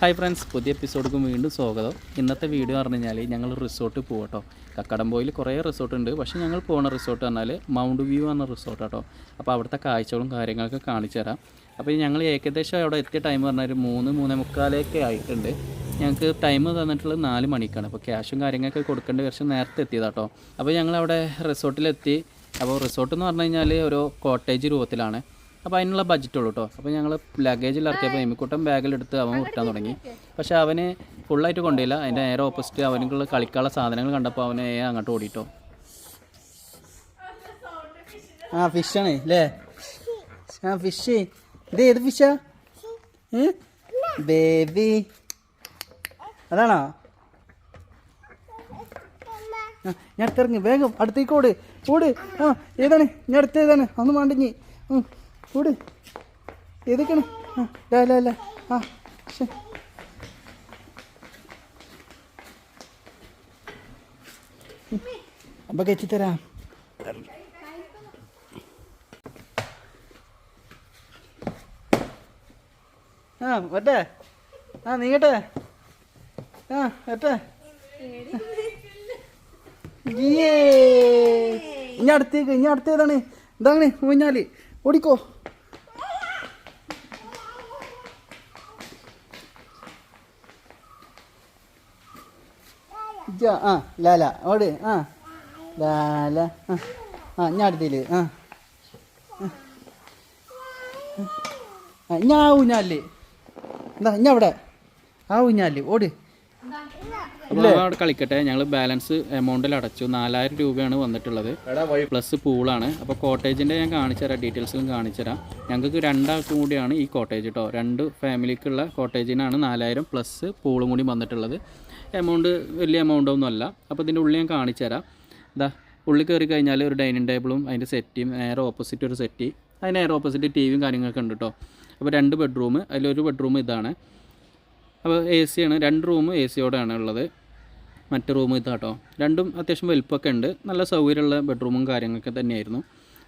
Hi friends പുതിയ എപ്പിസോഡിക്കും വീണ്ടും സ്വാഗതം. ഇന്നത്തെ വീഡിയോ പറഞ്ഞു കഴിഞ്ഞാൽ ഞങ്ങൾ റിസോർട്ട് പോകട്ടോ കക്കടംപോയിൽ കുറേ റിസോർട്ട് ഉണ്ട്. പക്ഷേ ഞങ്ങൾ പോകുന്ന റിസോർട്ട് പറഞ്ഞാൽ മൗണ്ട് വ്യൂ എന്ന റിസോർട്ട് കേട്ടോ അപ്പോൾ അവിടുത്തെ കാഴ്ചകളും കാര്യങ്ങളൊക്കെ കാണിച്ചു തരാം. അപ്പോൾ ഞങ്ങൾ ഏകദേശം അവിടെ എത്തിയ ടൈം പറഞ്ഞാൽ ഒരു മൂന്ന് മൂന്നേ മുക്കാലൊക്കെ ആയിട്ടുണ്ട്. ഞങ്ങൾക്ക് ടൈം തന്നിട്ടുള്ളത് നാല് മണിക്കാണ്. അപ്പോൾ ക്യാഷും കാര്യങ്ങളൊക്കെ കൊടുക്കേണ്ട കുറച്ച് നേരത്തെ എത്തിയതാട്ടോ അപ്പോൾ ഞങ്ങൾ അവിടെ റിസോർട്ടിലെത്തി അപ്പോൾ റിസോർട്ട് എന്ന് പറഞ്ഞു കഴിഞ്ഞാൽ ഒരു കോട്ടേജ് രൂപത്തിലാണ്. അപ്പോൾ അതിനുള്ള ബഡ്ജറ്റുള്ളൂ കേട്ടോ അപ്പോൾ ഞങ്ങൾ ലഗേജിൽ ഇറക്കിയപ്പോൾ എമ്മിക്കുട്ടൻ ബാഗിലെടുത്ത് അവൻ വിട്ടാൻ തുടങ്ങി. പക്ഷേ അവന് ഫുള്ളായിട്ട് കൊണ്ടില്ല അതിന്റെ നേരെ ഓപ്പോസിറ്റ് അവനുള്ള കളിക്കാനുള്ള സാധനങ്ങൾ കണ്ടപ്പോൾ അവനെ അങ്ങോട്ട് ഓടിയിട്ടോ ആ ഫിഷാണ് അല്ലേ ആ ഫിഷ് ഇത് ഏത് ഫിഷാ ബേബി അതാണോ? ഞാൻ ഇറങ്ങി. വേഗം അടുത്തേക്ക് ഓട്. ഓട്. ആ ഏതാണ്? ഞാൻ അടുത്ത് ഏതാണ്? ഒന്ന് മാണ്ടിഞ്ഞി ഓട്. ഏതൊക്കെയാണ്? ആ ലാ ലാ ലാ. ആ ശരി അപ്പൊ കെച്ചി തരാം. ആ വരട്ടെ. ആ നീങ്ങട്ടെ ആ ഇയ്യേ. ഇനി അടുത്തേക്ക് ഇനി അടുത്തേതാണ്. ഇതാണ് ഊഞ്ഞാൽ ഓടിക്കോ. ഇജ്ജ, ആ ലാല ഓട് ആ. ലാല ആ. ആ ഞാൻ അടുത്തിൽ ആ. ഞാൻ ഊഞ്ഞാൽ എന്താ ഞാൻ അവിടെ. ആ ഊഞ്ഞാൽ ഓട്. അവിടെ കളിക്കട്ടെ. ഞങ്ങൾ ബാലൻസ് എമൗണ്ടിൽ അടച്ചു. നാലായിരം രൂപയാണ് വന്നിട്ടുള്ളത്. പ്ലസ് പൂളാണ്. അപ്പോൾ കോട്ടേജിന്റെ ഞാൻ കാണിച്ചു തരാം. ഡീറ്റെയിൽസും കാണിച്ചു തരാം. ഞങ്ങൾക്ക് രണ്ടാൾക്കും കൂടിയാണ് ഈ കോട്ടേജ് കേട്ടോ രണ്ട് ഫാമിലിക്കുള്ള കോട്ടേജിനാണ് നാലായിരം പ്ലസ് പൂളും കൂടി വന്നിട്ടുള്ളത്. എമൗണ്ട് വലിയ എമൗണ്ട് ഒന്നും അല്ല. അപ്പോൾ ഇതിന്റെ ഉള്ളിൽ ഞാൻ കാണിച്ചുതരാം ഇതാ ഉള്ളിൽ കയറി കഴിഞ്ഞാൽ ഒരു ഡൈനിങ് ടേബിളും അതിന്റെ സെറ്റിയും നേരെ ഓപ്പോസിറ്റ് ഒരു സെറ്റി അതിന് നേരെ ഓപ്പോസിറ്റ് ടി വിയും കാര്യങ്ങളൊക്കെ ഉണ്ട് കേട്ടോ അപ്പോൾ രണ്ട് ബെഡ്റൂം അതിലൊരു ബെഡ്റൂം ഇതാണ്. അപ്പോൾ എ സി ആണ്. രണ്ട് റൂം എ സിയോടെയാണ് ഉള്ളത്. മറ്റ് റൂം ഇതാട്ടോ രണ്ടും അത്യാവശ്യം വലുപ്പമൊക്കെ ഉണ്ട്. നല്ല സൗകര്യമുള്ള ബെഡ്റൂമും കാര്യങ്ങളൊക്കെ തന്നെയായിരുന്നു.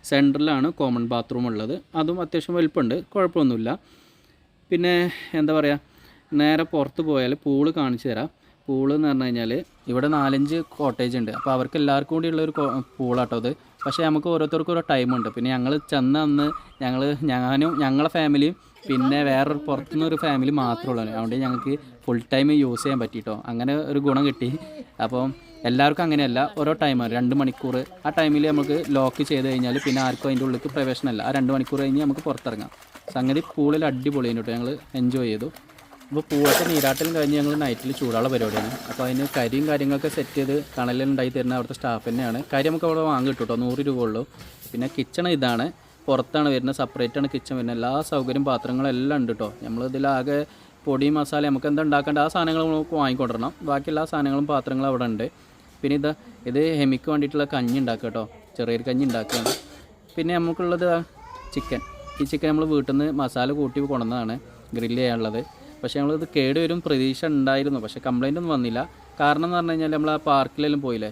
സെന്ററിലാണ് കോമൺ ബാത്റൂം ഉള്ളത്. അതും അത്യാവശ്യം വലുപ്പമുണ്ട്. കുഴപ്പമൊന്നുമില്ല. പിന്നെ എന്താ പറയുക നേരെ പുറത്ത് പോയാൽ പൂൾ കാണിച്ചു തരാം. പൂൾ എന്ന് പറഞ്ഞു കഴിഞ്ഞാൽ ഇവിടെ നാലഞ്ച് കോട്ടേജ് ഉണ്ട്. അപ്പോൾ അവർക്ക് എല്ലാവർക്കും കൂടിയുള്ള ഒരു പൂളാട്ടോ അത്. പക്ഷേ നമുക്ക് ഓരോരുത്തർക്കും ഓരോ ടൈമുണ്ട് പിന്നെ ഞങ്ങൾ ചെന്ന അന്ന് ഞങ്ങൾ ഞാനും ഞങ്ങളെ ഫാമിലിയും പിന്നെ വേറൊരു പുറത്തുനിന്ന് ഒരു ഫാമിലി മാത്രമേ ഉള്ളൂ. അതുകൊണ്ട് ഞങ്ങൾക്ക് ഫുൾ ടൈം യൂസ് ചെയ്യാൻ പറ്റിയിട്ടോ അങ്ങനെ ഒരു ഗുണം കിട്ടി. അപ്പോൾ എല്ലാവർക്കും അങ്ങനെയല്ല. ഓരോ ടൈമാണ് രണ്ട് മണിക്കൂർ. ആ ടൈമിൽ നമുക്ക് ലോക്ക് ചെയ്ത് കഴിഞ്ഞാൽ പിന്നെ ആർക്കും അതിന്റെ ഉള്ളിലേക്ക് പ്രവേശനമല്ല. ആ രണ്ട് മണിക്കൂർ കഴിഞ്ഞ് നമുക്ക് പുറത്തിറങ്ങാം. സംഗതി പൂളിൽ അടിപൊളി കഴിഞ്ഞിട്ട് ഞങ്ങൾ എൻജോയ് ചെയ്തു. അപ്പോൾ പൂവൊക്കെ നീരാട്ടലും കഴിഞ്ഞ് ഞങ്ങൾ നൈറ്റിൽ ചൂടാളെ പരിപാടിയാണ്. അപ്പോൾ അതിന് കരിയും കാര്യങ്ങളൊക്കെ സെറ്റ് ചെയ്ത് ഉണ്ടായി തരുന്ന അവിടുത്തെ സ്റ്റാഫ് തന്നെയാണ്. കരി നമുക്ക് അവിടെ വാങ്ങി കിട്ടും കേട്ടോ നൂറ് രൂപ ഉള്ളൂ. പിന്നെ കിച്ചൺ ഇതാണ്. പുറത്താണ് വരുന്നത് സെപ്പറേറ്റ് ആണ് കിച്ചൺ വരുന്നത്. എല്ലാ സൗകര്യം പാത്രങ്ങളെല്ലാം ഉണ്ട് കേട്ടോ നമ്മൾ ഇതിലാകെ പൊടി മസാല നമുക്ക് എന്താ ഉണ്ടാക്കേണ്ട ആ സാധനങ്ങൾ നമുക്ക് വാങ്ങിക്കൊണ്ടിരണം. ബാക്കി എല്ലാ സാധനങ്ങളും പാത്രങ്ങളും അവിടെ ഉണ്ട്. പിന്നെ ഇത് ഇത് ഹെമിക്ക് വേണ്ടിയിട്ടുള്ള കഞ്ഞി ഉണ്ടാക്കുക കേട്ടോ ചെറിയൊരു കഞ്ഞി ഉണ്ടാക്കുകയാണ്. പിന്നെ നമുക്കുള്ളത് ചിക്കൻ ഈ ചിക്കൻ നമ്മൾ വീട്ടിൽ നിന്ന് മസാല കൂട്ടി കൊണ്ടുവന്നതാണ് ഗ്രില്ല് ചെയ്യാനുള്ളത്. പക്ഷേ ഞങ്ങളിത് കേട് വരും പ്രതീക്ഷ ഉണ്ടായിരുന്നു. പക്ഷേ കംപ്ലൈന്റ് ഒന്നും വന്നില്ല. കാരണം എന്ന് പറഞ്ഞു കഴിഞ്ഞാൽ നമ്മൾ ആ പാർക്കിലെല്ലാം പോയില്ലേ?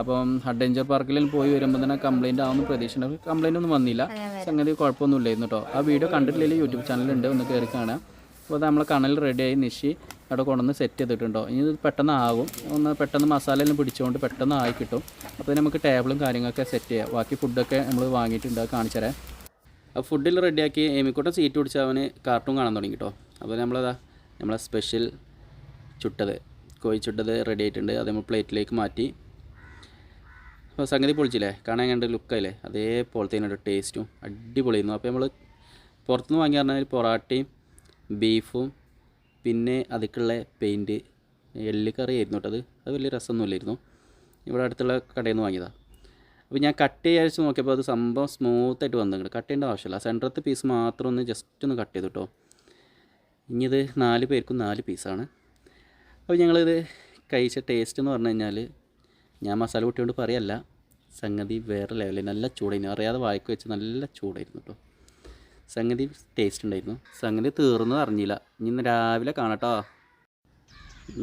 അപ്പം അഡ്വഞ്ചർ പാർക്കിലെല്ലാം പോയി വരുമ്പോൾ തന്നെ കംപ്ലൈന്റ് ആവുന്ന പ്രതീക്ഷ കംപ്ലയിന്റ് കംപ്ലൈന്റ് ഒന്നും വന്നില്ല. സംഗതി കുഴപ്പമൊന്നുമില്ലായിരുന്നു കേട്ടോ. ആ വീഡിയോ കണ്ടിട്ടില്ലെങ്കിൽ യൂട്യൂബ് ചാനലുണ്ട് ഒന്ന് കയറി കാണാം. അപ്പോൾ അത് നമ്മളെ കണൽ റെഡിയായി നിശി അവിടെ കൊണ്ടുവന്ന് സെറ്റ് ചെയ്തിട്ടുണ്ടോ? ഇനി ഇത് പെട്ടെന്ന് ആകും. ഒന്ന് പെട്ടെന്ന് മസാല എല്ലാം പിടിച്ചുകൊണ്ട് പെട്ടെന്ന് ആയി കിട്ടും. അപ്പോൾ നമുക്ക് ടേബിളും കാര്യങ്ങളൊക്കെ സെറ്റ് ചെയ്യാം. ബാക്കി ഫുഡൊക്കെ നമ്മൾ വാങ്ങിയിട്ടുണ്ട്. കാണിച്ചു തരാം. ഫുഡിൽ റെഡിയാക്കി എമിക്കോട്ടെ സീറ്റ് പിടിച്ച് അവന് കാർട്ടൂൺ കാണാൻ തുടങ്ങി കേട്ടോ. അപ്പോൾ നമ്മളതാ നമ്മളെ സ്പെഷ്യൽ ചുട്ടത് കോഴി ചുട്ടത് റെഡി ആയിട്ടുണ്ട്. അത് നമ്മൾ പ്ലേറ്റിലേക്ക് മാറ്റി. അപ്പോൾ സംഗതി പൊളിച്ചില്ലേ? കാണാൻ കണ്ട് ലുക്കല്ലേ ഒരു ടേസ്റ്റും അടിപൊളിയായിരുന്നു. അപ്പോൾ നമ്മൾ പുറത്തുനിന്ന് വാങ്ങി പറഞ്ഞാൽ പൊറാട്ടയും ബീഫും പിന്നെ അതിക്കുള്ള പെയിന്റ് എല്ലുകറി ആയിരുന്നു കേട്ടോ അത്. അത് വലിയ രസമൊന്നുമില്ലായിരുന്നു. ഇവിടെ അടുത്തുള്ള കടയിൽ നിന്ന് വാങ്ങിയതാണ് അപ്പോൾ ഞാൻ കട്ട് ചെയ്യാച്ച് നോക്കിയപ്പോൾ അത് സംഭവം സ്മൂത്തായിട്ട് വന്നിട്ടുണ്ട്. കട്ട് ചെയ്യേണ്ട ആവശ്യമില്ല. സെന്ററത്തെ പീസ് മാത്രം ഒന്ന് ജസ്റ്റ് ഒന്ന് കട്ട് ചെയ്തു കേട്ടോ. ഇനി ഇത് നാല് പേർക്കും നാല് പീസാണ്. അപ്പോൾ ഞങ്ങളിത് കഴിച്ച ടേസ്റ്റ് എന്ന് പറഞ്ഞു കഴിഞ്ഞാൽ ഞാൻ മസാല കൂട്ടിയോണ്ട് പറയല്ല സംഗതി വേറെ ലെവലിൽ നല്ല ചൂടായിരുന്നു അറിയാതെ വായിക്ക് വെച്ച് നല്ല ചൂടായിരുന്നു കേട്ടോ സംഗതി ടേസ്റ്റ് ഉണ്ടായിരുന്നു. സംഗതി തീർന്നത് അറിഞ്ഞില്ല. ഇനി ഇന്ന് രാവിലെ കാണട്ടോ.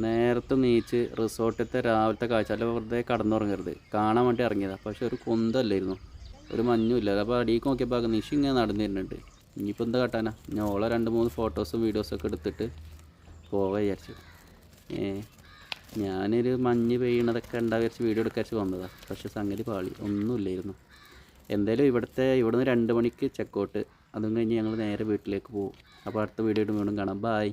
നേരത്തെ നീച്ച് റിസോർട്ടിലത്തെ രാവിലത്തെ കാഴ്ച. അല്ല വെറുതെ കടന്നുറങ്ങരുത്. കാണാൻ വേണ്ടി ഇറങ്ങിയതാണ് പക്ഷെ ഒരു കുന്തല്ലായിരുന്നു. ഒരു മഞ്ഞുമില്ല അപ്പോൾ അടിയിൽ നോക്കിയപ്പോൾ നിഷി ഇങ്ങനെ നടന്നു വരുന്നുണ്ട് ഇനിയിപ്പോൾ എന്താ കാട്ടാനാ? ഞാൻ ഓളെ രണ്ട് മൂന്ന് ഫോട്ടോസും വീഡിയോസും ഒക്കെ എടുത്തിട്ട് പോവാ വിചാരിച്ചു. ഏ ഞാനൊരു മഞ്ഞ് പെയ്യണതൊക്കെ ഉണ്ടാ വിചാരിച്ച് വീഡിയോ എടുക്കാച്ച് വന്നതാ. വന്നതാണ് പക്ഷെ സംഗതി പാളി ഒന്നുമില്ലായിരുന്നു. എന്തായാലും ഇവിടുത്തെ ഇവിടുന്ന് രണ്ട് മണിക്ക് ചെക്കൗട്ട് അതും കഴിഞ്ഞ് ഞങ്ങൾ നേരെ വീട്ടിലേക്ക് പോകും അപ്പോൾ അടുത്ത വീഡിയോ വീണ്ടും കാണാം. ബായ്